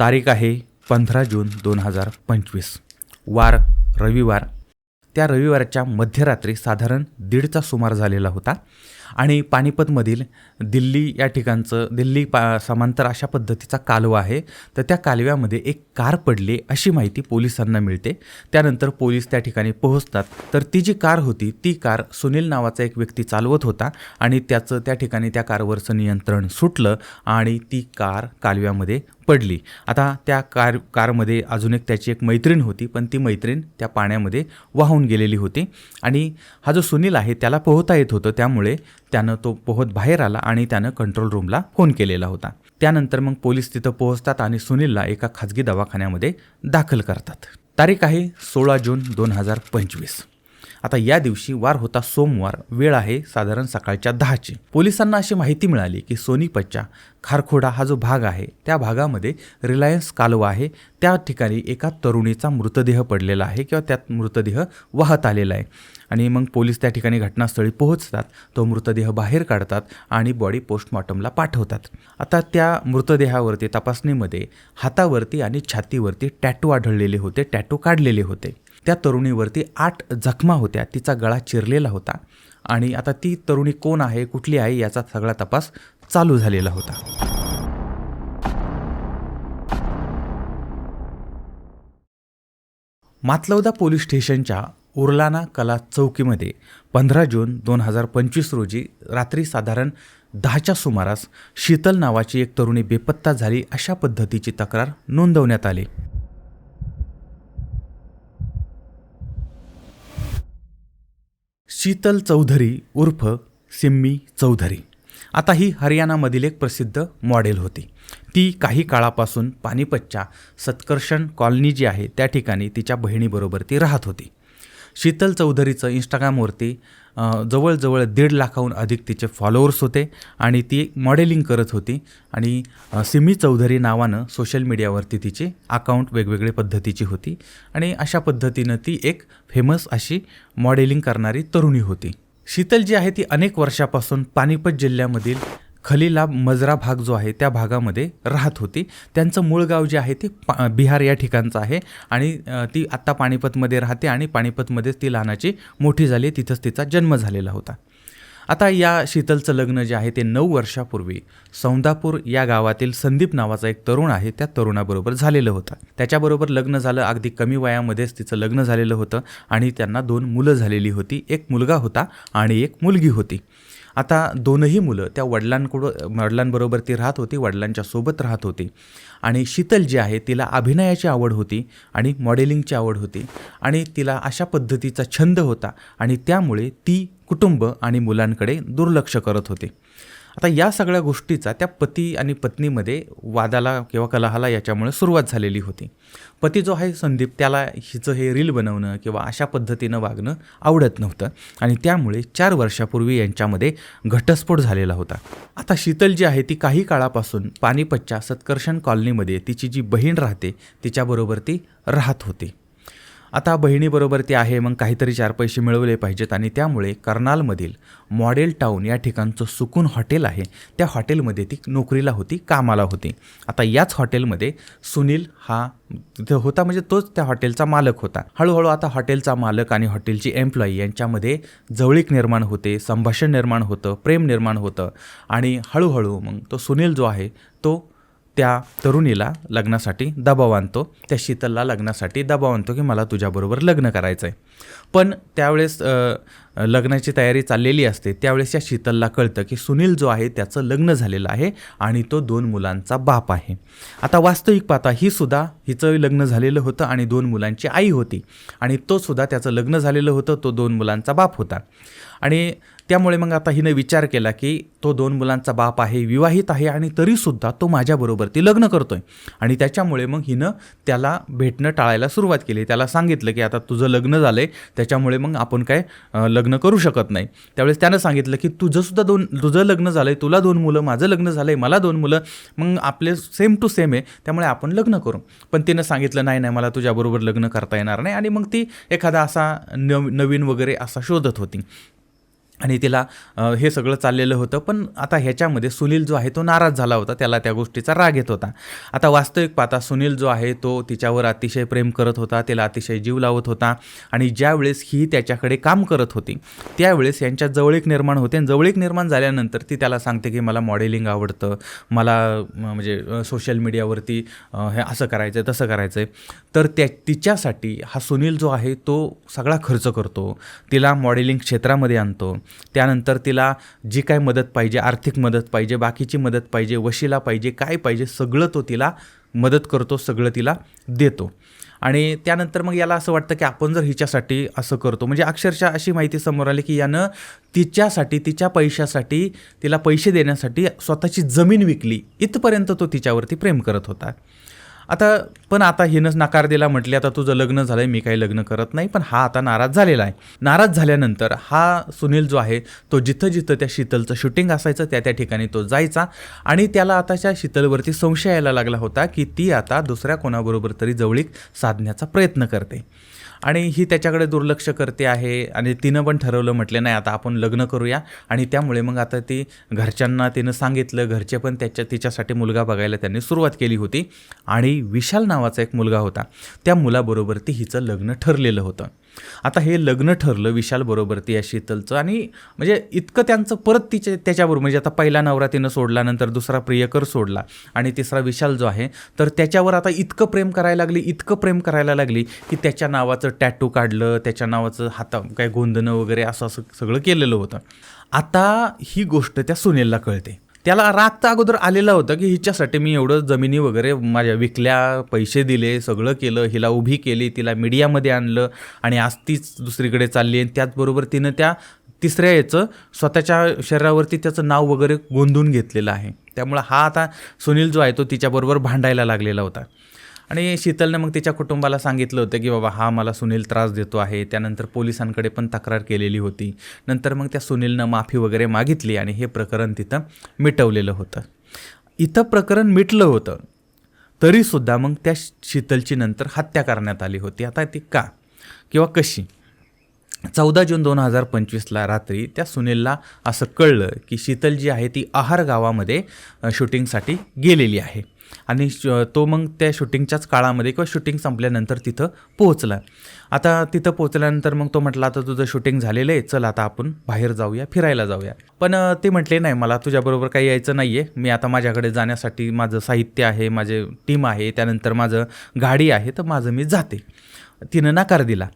तारीख आहे पंधरा जून दोन हजार पंचवीस. वार रविवार. त्या रविवारच्या मध्यरात्री साधारण दीडचा सुमार झालेला होता आणि पानिपतमधील दिल्ली या ठिकाणचं दिल्ली पा समांतर अशा पद्धतीचा कालवा आहे. तर त्या कालव्यामध्ये एक कार पडली अशी माहिती पोलिसांना मिळते. त्यानंतर पोलीस त्या ठिकाणी पोहोचतात. तर ती जी कार होती ती कार सुनील नावाचा एक व्यक्ती चालवत होता आणि त्याचं त्या ठिकाणी त्या कारवरचं नियंत्रण सुटलं आणि ती कार कालव्यामध्ये पडली. आता त्या कार कारमध्ये अजून एक त्याची एक मैत्रीण होती पण ती मैत्रीण त्या पाण्यामध्ये वाहून गेलेली होती. आणि हा जो सुनील आहे त्याला पोहता येत होतं. त्यामुळे त्यानं तो पोहत बाहेर आला आणि त्यानं कंट्रोल रूमला फोन केलेला होता. त्यानंतर मग पोलीस तिथं पोहोचतात आणि सुनीलला एका खाजगी दवाखान्यामध्ये दाखल करतात. तारीख आहे सोळा जून दोन हजार पंचवीस. आता या दिवशी वार होता सोमवार. वेळ आहे साधारण सकाळच्या दहाची. पोलिसांना अशी माहिती मिळाली की सोनीपतच्या खारखोडा हा जो भाग आहे त्या भागामध्ये रिलायन्स कालवा आहे. त्या ठिकाणी एका तरुणीचा मृतदेह पडलेला आहे किंवा त्यात मृतदेह वाहत आलेला आहे. आणि मग पोलीस त्या ठिकाणी घटनास्थळी पोहोचतात तो मृतदेह बाहेर काढतात आणि बॉडी पोस्टमॉर्टमला पाठवतात. आता त्या मृतदेहावरती तपासणीमध्ये हातावरती आणि छातीवरती टॅटू आढळलेले होते टॅटू काढलेले होते. त्या तरुणीवरती आठ जखमा होत्या. तिचा गळा चिरलेला होता आणि आता ती तरुणी कोण आहे कुठली आहे याचा सगळा तपास चालू झालेला होता. मातलौदा पोलीस स्टेशनच्या उर्लाना कला चौकीमध्ये पंधरा जून दोन हजार पंचवीस रोजी रात्री साधारण दहाच्या सुमारास शीतल नावाची एक तरुणी बेपत्ता झाली अशा पद्धतीची तक्रार नोंदवण्यात आली. शीतल चौधरी उर्फ सिम्मी चौधरी. आता ही हरियाणामधील एक प्रसिद्ध मॉडेल होती. ती काही काळापासून पानिपतच्या सत्कर्षण कॉलनी जी आहे त्या ठिकाणी तिच्या बहिणीबरोबर ती राहत होती. शीतल चौधरीचं इंस्टाग्रामवरती जवळजवळ दीड लाखाहून अधिक तिचे फॉलोअर्स होते आणि ती मॉडेलिंग करत होती आणि सिमी चौधरी नावानं सोशल मीडियावरती तिची अकाउंट वेगवेगळे पद्धतीची होती आणि अशा पद्धतीनं ती एक फेमस अशी मॉडेलिंग करणारी तरुणी होती. शीतल जी आहे ती अनेक वर्षापासून पानिपत जिल्ह्यामधील खलीला मजरा भाग जो आहे त्या भागामध्ये राहत होती. त्यांचं मूळ गाव जे आहे ते पा बिहार या ठिकाणचं आहे. आणि ती आत्ता पानिपतमध्ये राहते आणि पानिपतमध्येच ती लहानाची मोठी झाली. तिथंच तिचा जन्म झालेला होता. आता या शीतलचं लग्न जे आहे ते नऊ वर्षापूर्वी सौंदापूर या गावातील संदीप नावाचा एक तरुण आहे त्या तरुणाबरोबर झालेलं होतं. त्याच्याबरोबर लग्न झालं. अगदी कमी वयामध्येच तिचं लग्न झालेलं होतं आणि त्यांना दोन मुलं झालेली होती. एक मुलगा होता आणि एक मुलगी होती. आता दोनही मुलं त्या वडिलांकडून वडिलांबरोबर ती राहत होती वडिलांच्या सोबत राहत होती. आणि शीतल जी आहे तिला अभिनयाची आवड होती आणि मॉडेलिंगची आवड होती. आणि तिला अशा पद्धतीचा छंद होता आणि त्यामुळे ती कुटुंब आणि मुलांकडे दुर्लक्ष करत होते. आता या सगळ्या गोष्टीचा त्या पती आणि पत्नीमध्ये वादाला किंवा कलहाला याच्यामुळे सुरुवात झालेली होती. पती जो आहे संदीप त्याला हिचं हे रील बनवणं किंवा अशा पद्धतीनं वागणं आवडत नव्हतं आणि त्यामुळे चार वर्षापूर्वी यांच्यामध्ये घटस्फोट झालेला होता. आता शीतल जी आहे ती काही काळापासून पानिपतच्या सत्कर्षण कॉलनीमध्ये तिची जी बहीण राहते तिच्याबरोबर ती राहत होती. आता बहिणीबरोबर ती आहे मग काहीतरी चार पैसे मिळवले पाहिजेत आणि त्यामुळे कर्नालमधील मॉडेल टाऊन या ठिकाणचं सुकून हॉटेल आहे. त्या हॉटेलमध्ये ती नोकरीला होती कामाला होती. आता याच हॉटेलमध्ये सुनील हा तिथं होता म्हणजे तोच त्या हॉटेलचा मालक होता. हळूहळू आता हॉटेलचा मालक आणि हॉटेलची एम्प्लॉई यांच्यामध्ये जवळीक निर्माण होते संभाषण निर्माण होतं प्रेम निर्माण होतं. आणि हळूहळू मग तो सुनील जो आहे तो त्या तरुणीला लग्नासाठी दबाव आणतो त्या शीतलला लग्नासाठी दबाव आणतो की मला तुझ्याबरोबर लग्न करायचं आहे पण त्यावेळेस लग्नाची तयारी चाललेली असते. त्यावेळेस या शीतलला कळतं की सुनील जो आहे त्याचं लग्न झालेलं आहे आणि तो दोन मुलांचा बाप आहे. आता वास्तविक पाहता ही सुद्धा हिचं लग्न झालेलं होतं आणि दोन मुलांची आई होती. आणि तो सुद्धा त्याचं लग्न झालेलं होतं तो दोन मुलांचा बाप होता. आणि त्यामुळे मग आता हिनं विचार केला की तो दोन मुलांचा बाप आहे विवाहित आहे आणि तरीसुद्धा तो माझ्याबरोबर ती लग्न करतो आहे आणि त्याच्यामुळे मग हिनं त्याला भेटणं टाळायला सुरुवात केली. त्याला सांगितलं की आता तुझं लग्न झालं आहे त्याच्यामुळे मग आपण काय लग्न करू शकत नाही. त्यावेळेस त्यानं सांगितलं की तुझंसुद्धा दोन तुझं लग्न झालं आहे तुला दोन मुलं माझं लग्न झालं आहे मला दोन मुलं. मग आपले सेम टू सेम आहे त्यामुळे आपण लग्न करू. पण तिनं सांगितलं नाही नाही मला तुझ्याबरोबर लग्न करता येणार नाही. आणि मग ती एखादा असा नव नवीन वगैरे असा शोधत होती. आणि तिला हे सगळं चाललेलं होतं. पण आता ह्याच्यामध्ये सुनील जो आहे तो नाराज झाला होता. त्याला त्या गोष्टीचा राग येत होता. आता वास्तविक पाहता सुनील जो आहे तो तिच्यावर अतिशय प्रेम करत होता. तिला अतिशय जीव लावत होता. आणि ज्यावेळेस ही त्याच्याकडे काम करत होती त्यावेळेस यांच्या जवळीक निर्माण होते. आणि जवळीक निर्माण झाल्यानंतर ती त्याला सांगते की मला मॉडेलिंग आवडतं. मला म्हणजे सोशल मीडियावरती हे असं करायचं आहे तसं करायचं आहे तर त्या तिच्यासाठी हा सुनील जो आहे तो सगळा खर्च करतो. तिला मॉडेलिंग क्षेत्रामध्ये आणतो. त्यानंतर तिला जी काय मदत पाहिजे आर्थिक मदत पाहिजे बाकीची मदत पाहिजे वशिला पाहिजे काय पाहिजे सगळं तो तिला मदत करतो सगळं तिला देतो. आणि त्यानंतर मग याला असं वाटतं की आपण जर हिच्यासाठी असं करतो म्हणजे अक्षरशः अशी माहिती समोर आली की यानं तिच्यासाठी तिच्या पैशासाठी तिला पैसे देण्यासाठी स्वतःची जमीन विकली. इथपर्यंत तो तिच्यावरती प्रेम करत होता. आता पण आता हिनं नकार दिला म्हटले आता तुझं लग्न झालंय मी काही लग्न करत नाही पण हा आता नाराज झालेला आहे. नाराज झाल्यानंतर हा सुनील जो आहे तो जिथं जिथं त्या शीतलचं शूटिंग असायचं त्या त्या ठिकाणी तो जायचा. आणि त्याला आताच्या शीतलवरती संशय यायला लागला होता की ती आता दुसऱ्या कोणाबरोबर तरी जवळीक साधण्याचा प्रयत्न करते. आणि ही त्याच्याकडे दुर्लक्ष करते आहे आणि तिनं पण ठरवलं म्हटलं नाही आता आपण लग्न करूया. आणि त्यामुळे मग आता ती घरच्यांना तिनं सांगितलं घरचे पण त्याच्या तिच्यासाठी मुलगा बघायला त्यांनी सुरुवात केली होती. आणि विशाल नावाचा एक मुलगा होता. त्या मुलाबरोबर ती हिचं लग्न ठरलेलं होतं. आता हे लग्न ठरलं विशाल बरोबर ती या शीतलचं आणि म्हणजे इतकं त्यांचं परत तिचे त्याच्याबरोबर म्हणजे आता पहिला नवरा तिनं सोडला नंतर दुसरा प्रियकर सोडला आणि तिसरा विशाल जो आहे तर त्याच्यावर आता इतकं प्रेम करायला लागली इतकं प्रेम करायला लागली की त्याच्या नावाचं टॅटू काढलं त्याच्या नावाचं हाता काय गोंधणं वगैरे असं असं सगळं केलेलं होतं. आता ही गोष्ट त्या सुनीलला कळते. त्याला राग तर अगोदर आलेला होता की हिच्यासाठी मी एवढं जमिनी वगैरे माझ्या विकल्या पैसे दिले सगळं केलं हिला उभी केली तिला मीडियामध्ये आणलं आणि आज तीच दुसरीकडे चालली आणि त्याचबरोबर तिनं त्या तिसऱ्या याचं स्वतःच्या शरीरावरती त्याचं नाव वगैरे गोंधून घेतलेलं आहे. त्यामुळं हा आता सुनील जो आहे तो तिच्याबरोबर भांडायला लागलेला होता. आणि शीतलनं मग तिच्या कुटुंबाला सांगितलं होतं की बाबा हा मला सुनील त्रास देतो आहे. त्यानंतर पोलिसांकडे पण तक्रार केलेली होती. नंतर मग त्या सुनीलनं माफी वगैरे मागितली आणि हे प्रकरण तिथं मिटवलेलं होतं. इथं प्रकरण मिटलं होतं तरीसुद्धा मग त्या शीतलची नंतर हत्या करण्यात आली होती. आता ती का? किंवा कशी? चौदा जून दोन हजार पंचवीसला रात्री त्या सुनीलला असं कळलं की शीतल जी आहे ती आहार गावामध्ये शूटिंगसाठी गेलेली आहे. आणि श- तो मग त्या शूटिंगच्याच काळामध्ये किंवा शूटिंग संपल्यानंतर तिथं पोहोचला. आता तिथं पोहोचल्यानंतर मग तो म्हटला आता तुझं शूटिंग झालेलं आहे चल आता आपण बाहेर जाऊया फिरायला जाऊया. पण ते म्हटले नाही मला तुझ्याबरोबर काही यायचं नाही आहे मी आता माझ्याकडे जाण्यासाठी माझं साहित्य आहे माझे टीम आहे त्यानंतर माझं गाडी आहे तर माझं मी जाते. तिनं नकार दिला.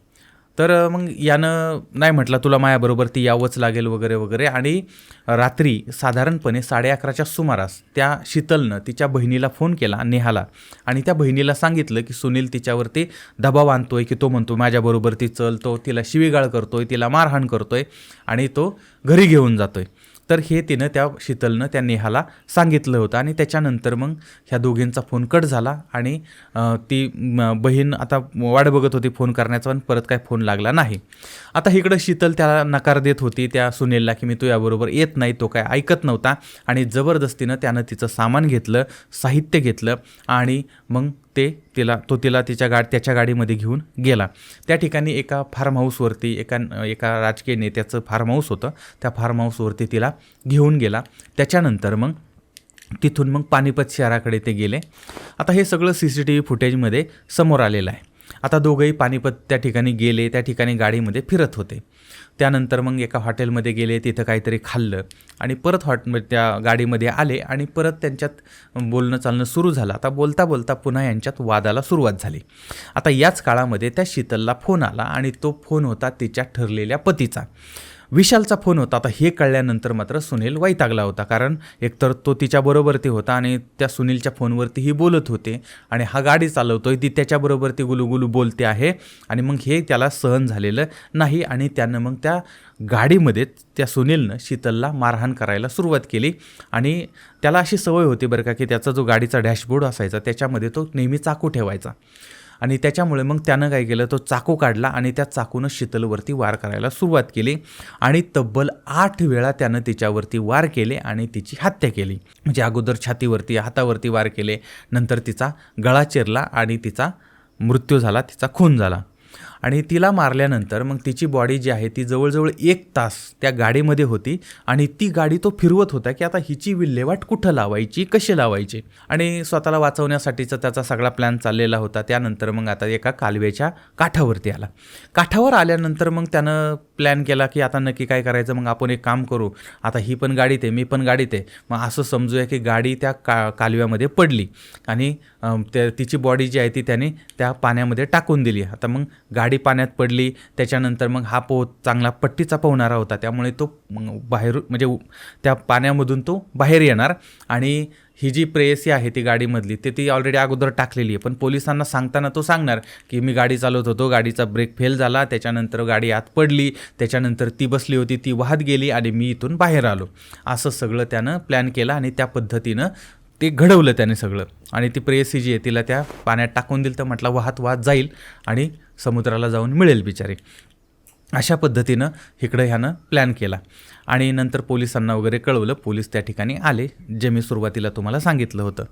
तर मग यानं नाही म्हटलं तुला मायाबरोबर ती यावंच लागेल वगैरे वगैरे. आणि रात्री साधारणपणे साडे अकराच्या सुमारास त्या शीतलनं तिच्या बहिणीला फोन केला नेहाला. आणि त्या बहिणीला सांगितलं की सुनील तिच्यावरती दबाव आणतोय की तो म्हणतो माझ्याबरोबर ती चल तो तिला शिवीगाळ करतोय तिला मारहाण करतोय आणि तो घरी घेऊन जातोय. तर हे तिनं त्या शीतलनं त्या नेहाला सांगितलं होतं आणि त्याच्यानंतर मग ह्या दोघींचा फोन कट झाला आणि ती बहीण आता वाट बघत होती फोन करण्याचा पण परत काय फोन लागला नाही. आता इकडं शीतल त्याला नकार देत होती त्या सुनीलला की मी तुझ्याबरोबर येत नाही तो काय ऐकत नव्हता आणि जबरदस्तीनं त्यानं तिचं सामान घेतलं साहित्य घेतलं आणि मग ते तिला तो तिला तिच्या गा त्याच्या गाडीमध्ये घेऊन गेला. त्या ठिकाणी एका फार्म हाऊसवरती एका एका राजकीय नेत्याचं फार्म हाऊस होतं. त्या फार्म हाऊसवरती तिला घेऊन गेला. त्याच्यानंतर मग तिथून मग पानिपत शहराकडे ते गेले. आता हे सगळं सी सी टी व्ही फुटेजमध्ये समोर आलेलं आहे. आता दोघंही पानिपत त्या ठिकाणी गेले त्या ठिकाणी गाडीमध्ये फिरत होते. त्यानंतर मग एका हॉटेलमध्ये गेले तिथं काहीतरी खाल्लं आणि परत हॉट त्या गाडीमध्ये आले आणि परत त्यांच्यात बोलणं चालणं सुरू झालं. आता बोलता बोलता पुन्हा यांच्यात वादाला सुरुवात झाली. आता याच काळामध्ये त्या शीतलला फोन आला आणि तो फोन होता तिच्या ठरलेल्या पतीचा. विशालचा फोन होता. आता हे कळल्यानंतर मात्र सुनील वैतागला होता. कारण एकतर तो तिच्याबरोबरती होता आणि त्या सुनीलच्या फोनवरती ही बोलत होते. आणि हा गाडी चालवतोय ती त्याच्याबरोबर ती गुलुगुलू बोलते आहे. आणि मग हे त्याला सहन झालेलं नाही आणि त्यानं मग त्या गाडीमध्ये त्या सुनीलनं शीतलला मारहाण करायला सुरुवात केली. आणि त्याला अशी सवय होती बरं का की त्याचा जो गाडीचा डॅशबोर्ड असायचा त्याच्यामध्ये तो नेहमी चाकू ठेवायचा. आणि त्याच्यामुळे मग त्यानं काय केलं तो चाकू काढला आणि त्या चाकूनं शीतलवरती वार करायला सुरुवात केली. आणि तब्बल आठ वेळा त्यानं तिच्यावरती वार केले आणि तिची हत्या केली. म्हणजे अगोदर छातीवरती हातावरती वार केले नंतर तिचा गळा चिरला आणि तिचा मृत्यू झाला तिचा खून झाला. आणि तिला मारल्यानंतर मग तिची बॉडी जी आहे ती जवळजवळ एक तास त्या गाडीमध्ये होती आणि ती गाडी तो फिरवत होता की आता हिची विल्हेवाट कुठं लावायची कशी लावायची? आणि स्वतःला वाचवण्यासाठीचा त्याचा सगळा प्लॅन चाललेला होता. त्यानंतर मग आता एका कालव्याच्या काठावरती आला. काठावर आल्यानंतर मग त्यानं प्लॅन केला की आता नक्की काय करायचं? मग आपण एक काम करू. आता ही पण गाडीत आहे मी पण गाडीत आहे मग असं समजूया की गाडी त्या का कालव्यामध्ये पडली. आणि त्या तिची बॉडी जी आहे ती त्याने त्या पाण्यामध्ये टाकून दिली. आता मग गाडी पाण्यात पडली त्याच्यानंतर मग हा पोह चांगला पट्टीचा पोहणारा होता. त्यामुळे तो बाहेर म्हणजे त्या पाण्यामधून तो बाहेर येणार. आणि ही जी प्रेयसी आहे ती गाडीमधली ते ती ऑलरेडी अगोदर टाकलेली आहे. पण पोलिसांना सांगताना तो सांगणार की मी गाडी चालवत होतो गाडीचा ब्रेक फेल झाला त्याच्यानंतर गाडी आत पडली त्याच्यानंतर ती बसली होती ती वाहत गेली आणि मी इथून बाहेर आलो. असं सगळं त्यानं प्लॅन केला आणि त्या पद्धतीनं ते घडवलं त्याने सगळं. आणि ती प्रेयसी जी आहे तिला त्या पाण्यात टाकून दिलं तर म्हटलं वाहत वाहत जाईल. आणि समुद्राला जाऊन मिळेल बिचारी. अशा पद्धतीनं इकडं ह्यानं प्लॅन केला. आणि नंतर पोलिसांना वगैरे कळवलं. पोलीस त्या ठिकाणी आले. जे मी सुरुवातीला तुम्हाला सांगितलं होतं.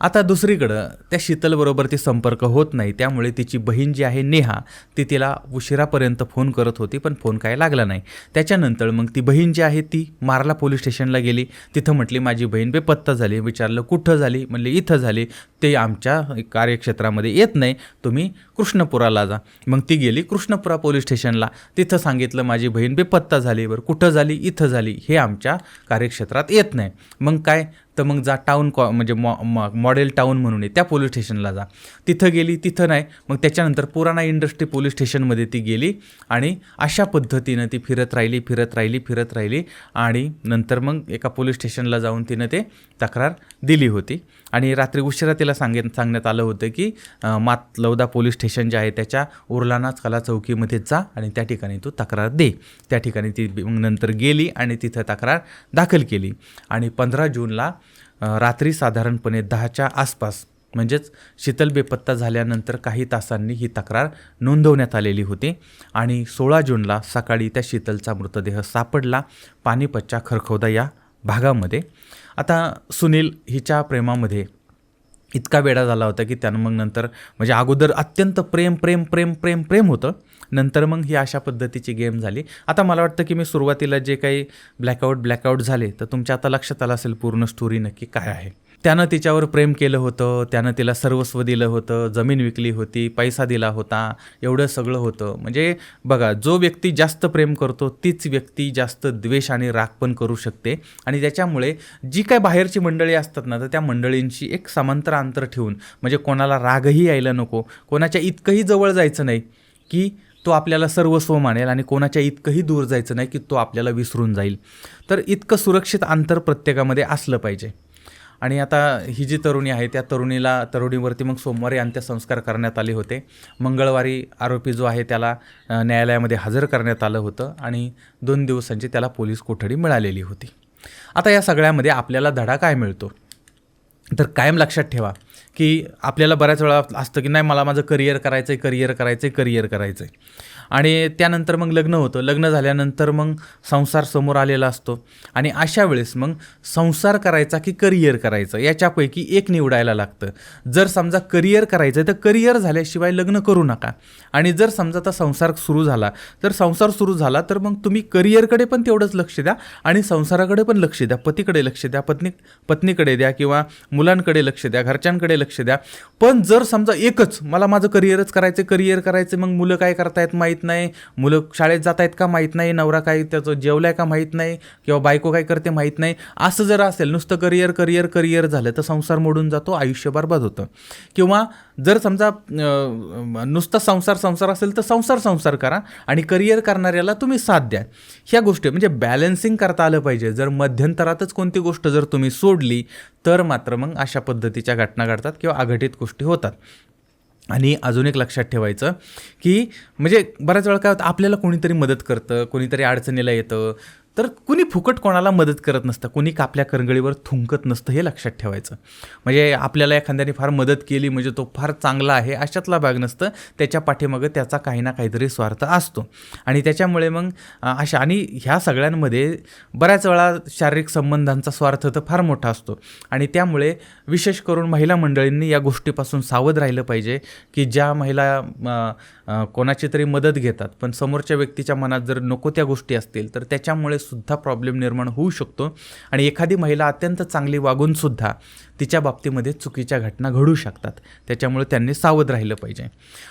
आता दुसरीकडं त्या शीतलबरोबर ती संपर्क होत नाही त्यामुळे तिची बहीण जी आहे नेहा ती तिला उशिरापर्यंत फोन करत होती पण फोन काय लागला नाही. त्याच्यानंतर मग ती बहीण जी आहे ती मारला पोलीस स्टेशनला गेली. तिथं म्हटली माझी बहीण बेपत्ता झाली विचारलं कुठं झाली? म्हणले इथं झाली. ते आमच्या कार्यक्षेत्रामध्ये येत नाही तुम्ही कृष्णपुराला जा. मग ती गेली कृष्णपुरा पोलीस स्टेशनला. तिथं सांगितलं माझी बहीण बेपत्ता झाली बरं कुठं झाली इथं झाली हे आमच्या कार्यक्षेत्रात येत नाही. मग काय? तर मग जा टाऊन कॉ म्हणजे मॉ मॉडेल टाऊन म्हणून आहे त्या पोलीस स्टेशनला जा. तिथं गेली तिथं नाही. मग त्याच्यानंतर पुराणा इंडस्ट्री पोलीस स्टेशनमध्ये ती गेली आणि अशा पद्धतीनं ती फिरत राहिली फिरत राहिली फिरत राहिली आणि नंतर मग एका पोलीस स्टेशनला जाऊन तिनं ते तक्रार दिली होती. आणि रात्री उशिरा तिला सांगे सांगण्यात आलं होतं की मात लौदा पोलीस स्टेशन जे आहे त्याच्या उर्लानाच कला चौकीमध्ये जा आणि त्या ठिकाणी तू तक्रार दे. त्या ठिकाणी ती मग नंतर गेली आणि तिथं तक्रार दाखल केली. आणि पंधरा जूनला रात्री साधारणपणे दहाच्या आसपास म्हणजेच शीतल बेपत्ता झाल्यानंतर काही तासांनी ही तक्रार नोंदवण्यात आलेली होती आणि सोळा जूनला सकाळी त्या शीतलचा मृतदेह सापडला पानिपतच्या खरखौदा या भागामध्ये. आता सुनील हिच्या प्रेमामध्ये इतका वेडा झाला होता की त्यानं मग नंतर म्हणजे अगोदर अत्यंत प्रेम प्रेम प्रेम प्रेम प्रेम होतं. नंतर मग ही अशा पद्धतीची गेम झाली. आता मला वाटतं की मी सुरुवातीला जे काही ब्लॅकआउट ब्लॅकआउट झाले तर तुमच्या आता लक्षात आलं असेल पूर्ण स्टोरी नक्की काय आहे. त्यानं तिच्यावर प्रेम केलं होतं त्यानं तिला सर्वस्व दिलं होतं जमीन विकली होती पैसा दिला होता एवढं सगळं होतं. म्हणजे बघा जो व्यक्ती जास्त प्रेम करतो तीच व्यक्ती जास्त द्वेष आणि राग पण करू शकते. आणि त्याच्यामुळे जी काय बाहेरची मंडळी असतात ना तर त्या मंडळींची एक समांतर अंतर ठेवून म्हणजे कोणाला रागही यायला नको कोणाच्या इतकंही जवळ जायचं नाही की तो आपल्याला सर्वस्व मानेल आणि कोणाच्या इतकंही दूर जायचं नाही की तो आपल्याला विसरून जाईल. तर इतकं सुरक्षित अंतर प्रत्येकामध्ये असलं पाहिजे. आणि आता ही जी तरुणी आहे त्या तरुणीला तरुणीवरती मग सोमवारी अंत्यसंस्कार करण्यात आले होते. मंगळवारी आरोपी जो आहे त्याला न्यायालयामध्ये हजर करण्यात आलं होतं आणि दोन दिवसांची त्याला पोलीस कोठडी मिळालेली होती. आता या सगळ्यामध्ये आपल्याला धडा काय मिळतो? तर कायम लक्षात ठेवा की आपल्याला बऱ्याच वेळा असतं की नाही मला माझं करिअर करायचं आहे करिअर करायचं आहे करिअर करायचं आहे आणि त्यानंतर मग लग्न होतं. लग्न झाल्यानंतर मग संसार समोर आलेला असतो. आणि अशा वेळेस मग संसार करायचा की करिअर करायचं याच्यापैकी एक निवडायला लागतं. जर समजा करिअर करायचं आहे तर करिअर झाल्याशिवाय लग्न करू नका. आणि जर समजा आता संसार सुरू झाला तर संसार सुरू झाला तर मग तुम्ही करिअरकडे पण तेवढंच लक्ष द्या आणि संसाराकडे पण लक्ष द्या. पतीकडे लक्ष द्या पत्नी पत्नीकडे द्या किंवा मुलांकडे लक्ष द्या घरच्यांकडे लक्ष द्या. पण जर समजा एकच मला माझं करिअरच करायचं करिअर करायचं मग मुलं काय करतायत माहीत नाही. मुलं शाळेत जात आहेत का माहीत नाही नवरा काय त्याचं जेवलाय का माहीत नाही किंवा बायको काय करते माहीत नाही. असं जर असेल नुसतं करिअर करिअर करिअर झालं तर संसार मोडून जातो आयुष्य बरबाद होतं किंवा जर समजा नुसता संसार संसार असेल तर संसार संसार करा आणि करिअर करणाऱ्याला तुम्ही साथ द्या. ह्या गोष्टी म्हणजे बॅलन्सिंग करता आलं पाहिजे. जर मध्यंतरातच कोणती गोष्ट जर तुम्ही सोडली तर मात्र मग अशा पद्धतीच्या घटना घडतात किंवा अघटित गोष्टी होतात. आणि अजून एक लक्षात ठेवायचं की म्हणजे बऱ्याच वेळा काय होतं आपल्याला कोणीतरी मदत करतं कोणीतरी अडचणीला येतं तर कुणी फुकट कोणाला मदत करत नसतं कुणी कापल्या करंगळीवर थुंकत नसतं हे लक्षात ठेवायचं. म्हणजे आपल्याला एखाद्याने फार मदत केली म्हणजे तो फार चांगला आहे अशातला भाग नसतं. त्याच्या पाठीमागं त्याचा काही ना काहीतरी स्वार्थ असतो. आणि त्याच्यामुळे मग अशा आणि ह्या सगळ्यांमध्ये बऱ्याच वेळा शारीरिक संबंधांचा स्वार्थ तर फार मोठा असतो. आणि त्यामुळे विशेष करून महिला मंडळींनी या गोष्टीपासून सावध राहिलं पाहिजे की ज्या महिला कोणाची तरी मदत घेतात. पण समोरच्या व्यक्तीच्या मनात जर नको त्या गोष्टी असतील तर त्याच्यामुळे सुद्धा प्रॉब्लेम निर्माण होऊ शकतो. आणि एखादी महिला अत्यंत चांगली वागून सुद्धा तिच्या बाबतीमध्ये चुकीच्या घटना घडू शकतात. त्याच्यामुळे त्यांनी सावध राहिलं पाहिजे.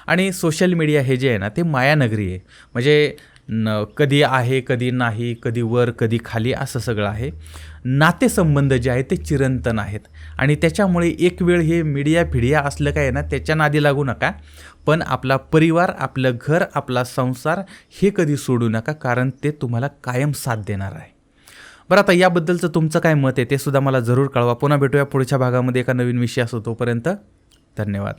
आणि सोशल मीडिया हे जे आहे ना ते मायानगरी आहे. म्हणजे न कधी आहे कधी नाही कधी वर कधी खाली असं सगळं आहे. नातेसंबंध जे आहे ते चिरंतन आहेत. आणि त्याच्यामुळे एक वेळ हे मीडिया फिडिया असलं काय आहे ना त्याच्या नादी लागू नका. पण आपला परिवार आपलं घर आपला संसार हे कधी सोडू नका कारण ते तुम्हाला कायम साथ देणार आहे. बरं आता याबद्दलचं तुमचं काय मत आहे ते सुद्धा मला जरूर कळवा. पुन्हा भेटूया पुढच्या भागामध्ये एका नवीन विषय असो तोपर्यंत. धन्यवाद.